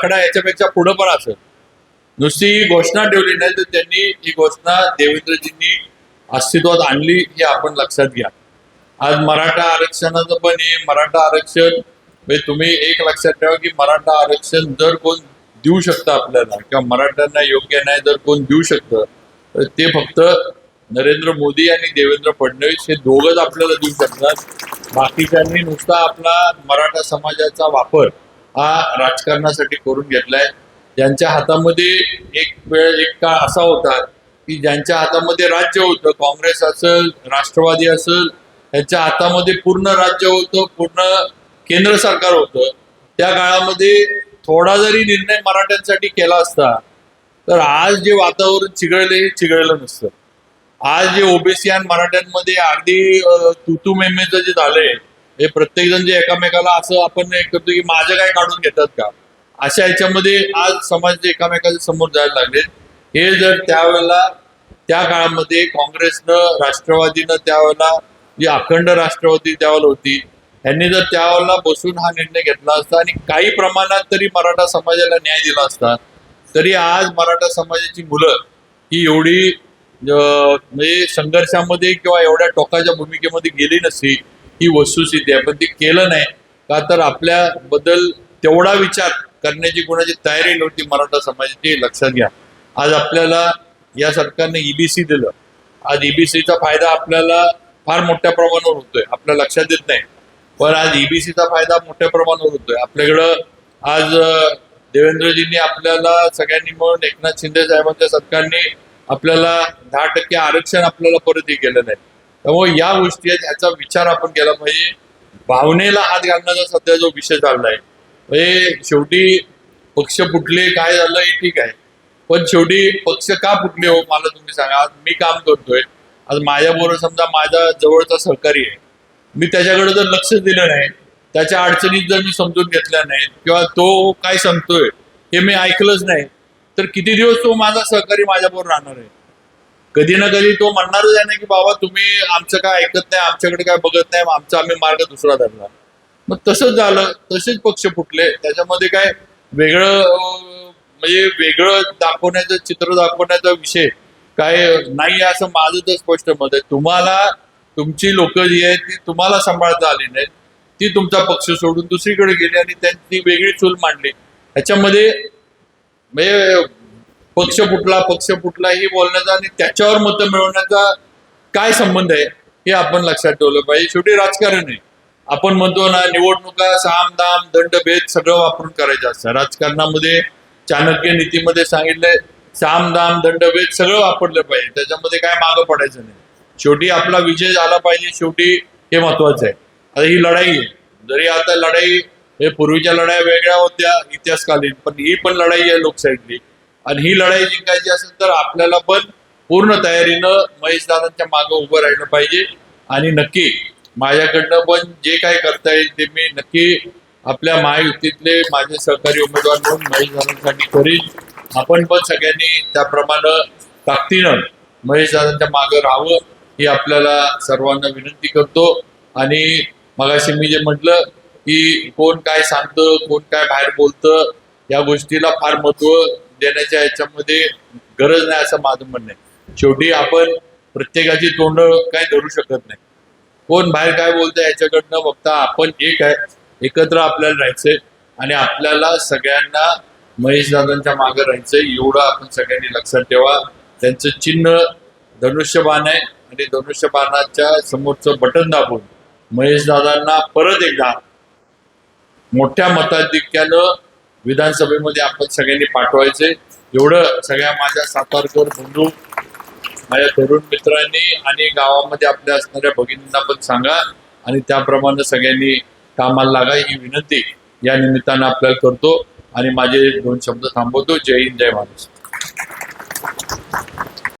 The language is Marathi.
आकडा याच्यापेक्षा पुढं पण असेल. नुसती ही घोषणा ठेवली नाही तर त्यांनी ही घोषणा देवेंद्रजींनी अस्तित्वात आणली हे आपण लक्षात घ्या. आज मराठा आरक्षणाचं पण हे मराठा आरक्षण म्हणजे तुम्ही एक लक्षात ठेवा की मराठा आरक्षण जर कोण देऊ शकतं आपल्याला किंवा मराठ्यांना योग्य नाही जर कोण देऊ शकतं तर ते फक्त नरेंद्र मोदी आणि देवेंद्र फडणवीस हे दोघच आपल्याला देऊ शकतात. बाकीच्यांनी नुसता आपला मराठा समाजाचा वापर हा राजकारणासाठी करून घेतलाय. ज्यांच्या हातामध्ये एक वेळ एक काळ असा होता की ज्यांच्या हातामध्ये राज्य होतं काँग्रेस असेल राष्ट्रवादी असेल यांच्या हातामध्ये पूर्ण राज्य होतं पूर्ण केंद्र सरकार होतं. त्या काळामध्ये थोडा जरी निर्णय मराठ्यांसाठी केला असता तर आज जे वातावरण चिघळले हे चिघळलं नसतं. आज जे ओबीसी आणि मराठ्यांमध्ये अगदी अ, तुतू मेमेचं जे झालंय हे प्रत्येक जण जे एकामेकाला असं आपण हे करतो की माझं काय काढून घेतात का? अशा ह्याच्यामध्ये आज समाज जे एकामेकाच्या समोर जायला लागले. हे जर त्यावेळेला त्या काळामध्ये काँग्रेसनं राष्ट्रवादीनं त्यावेळेला जी अखंड राष्ट्रवादी त्यावेळेला होती ह्यांनी जर त्यावेळेला बसून हा निर्णय घेतला असता आणि काही प्रमाणात तरी मराठा समाजाला न्याय दिला असता तरी आज मराठा समाजाची मुलं ही एवढी म्हणजे संघर्षामध्ये किंवा एवढ्या टोकाच्या भूमिकेमध्ये गेली नसती ही वस्तुस्थिती आहे. पण ते केलं नाही. का तर आपल्याबद्दल तेवढा विचार करण्याची कोणाची तयारी नव्हती मराठा समाजाची लक्षात घ्या. आज आपल्याला या सरकारने ईबीसी दिलं. आज ईबीसीचा फायदा आपल्याला फार मोठ्या प्रमाणावर होतोय. आपल्या लक्षात येत नाही. पण आज ईबीसीचा फायदा मोठ्या प्रमाणावर होतोय. आपल्याकडं आज देवेंद्रजींनी आपल्याला सगळ्यांनी मिळून एकनाथ शिंदे साहेबांच्या सरकारने आपल्याला दहा टक्के आरक्षण आपल्याला परत हे केलं नाही. त्यामुळे या गोष्टी आहेत ह्याचा विचार आपण केला पाहिजे. भावनेला हात घालण्याचा सध्या जो विषय चाललाय म्हणजे शेवटी पक्ष फुटले काय झालं हे ठीक आहे. पण शेवटी पक्ष का फुटले हो मला तुम्ही सांगा. आज मी काम करतोय. आज माझ्याबरोबर समजा माझ्या जवळचा सहकारी आहे. मी त्याच्याकडे जर लक्ष दिलं नाही त्याच्या अडचणीत जर मी समजून घेतल्या नाही किंवा तो काय सांगतोय हे मी ऐकलंच नाही तर किती दिवस तो माझा सहकारी माझ्याबरोबर राहणार आहे? कधी ना कधी तो म्हणणारच आहे ना की बाबा तुम्ही आमचं काय ऐकत नाही आमच्याकडे काय बघत नाही मग आमचा आम्ही मार्ग दुसरा धरला मग तसंच झालं तसेच पक्ष फुटले. त्याच्यामध्ये काय वेगळं म्हणजे वेगळं दाखवण्याचं चित्र दाखवण्याचा विषय काय नाही असं माझं तर स्पष्ट मत आहे. तुम्हाला तुमची लोक जी आहेत ती तुम्हाला सांभाळता आली नाहीत. ती तुमचा पक्ष सोडून दुसरीकडे गेली आणि त्यांनी वेगळी चूल मांडली. ह्याच्यामध्ये म्हणजे पक्ष फुटला पक्ष फुटला हे बोलण्याचा आणि त्याच्यावर मतं मिळवण्याचा काय संबंध आहे हे आपण लक्षात ठेवलं पाहिजे. शेवटी राजकारण आहे. आपण म्हणतो ना निवडणुका साम दाम दंडभेद सगळं वापरून करायचं असतं. राजकारणामध्ये चाणक्य नीतीमध्ये सांगितलंय साम दाम दंडभेद सगळं वापरलं पाहिजे. त्याच्यामध्ये काय मागं पडायचं नाही. शेवटी आपला विजय झाला पाहिजे शेवटी हे महत्वाचं आहे. आता ही लढाई आहे. जरी आता लढाई हे पूर्वीच्या लढाया वेगळ्या होत्या इतिहासकालीन पण ही पण लढाई आहे लोकशाहीतली. आणि ही लढाई जिंकायची असेल तर आपल्याला पण पूर्ण तयारीनं महेश दादांच्या मागं उभं राहिलं पाहिजे. आणि नक्की माझ्याकडनं पण जे काय करता येईल ते मी नक्की आपल्या महायुतीतले माझे सहकारी उमेदवार म्हणून महेश दादांसाठी करीन. आपण पण सगळ्यांनी त्याप्रमाणे ताकदीनं महेश दादांच्या मागं राहावं ही आपल्याला सर्वांना विनंती करतो. आणि मगाशी मी जे म्हटलं की कोण काय सांगतं कोण काय बाहेर बोलतं या गोष्टीला फार महत्त्व देण्याच्या याच्यामध्ये गरज नाही असं माझं म्हणणं आहे. शेवटी आपण प्रत्येकाची तोंड काय धरू शकत नाही. कोण बाहेर काय बोलतं याच्याकडनं बघता आपण एक आहे एकत्र आपल्याला राहायचंय आणि आपल्याला सगळ्यांना महेश दादांच्या मागे राहायचंय एवढं आपण सगळ्यांनी लक्षात ठेवा. त्यांचं चिन्ह धनुष्यबाण आहे आणि धनुष्यबाणाच्या समोरचं बटन दाबून महेश दादांना परत एकदा मोठ्या मताधिक्यानं विधानसभेमध्ये आपण सगळ्यांनी पाठवायचे. एवढं सगळ्या माझ्या सातारकर बंधू माझ्या तरुण मित्रांनी आणि गावामध्ये आपल्या असणाऱ्या भगिनींना पण सांगा. आणि त्याप्रमाणे सगळ्यांनी कामाला लागा ही विनंती. या निमित्तानं आपल्याला करतो. आणि माझे दोन शब्द थांबवतो. जय हिंद जय महाराष्ट्र.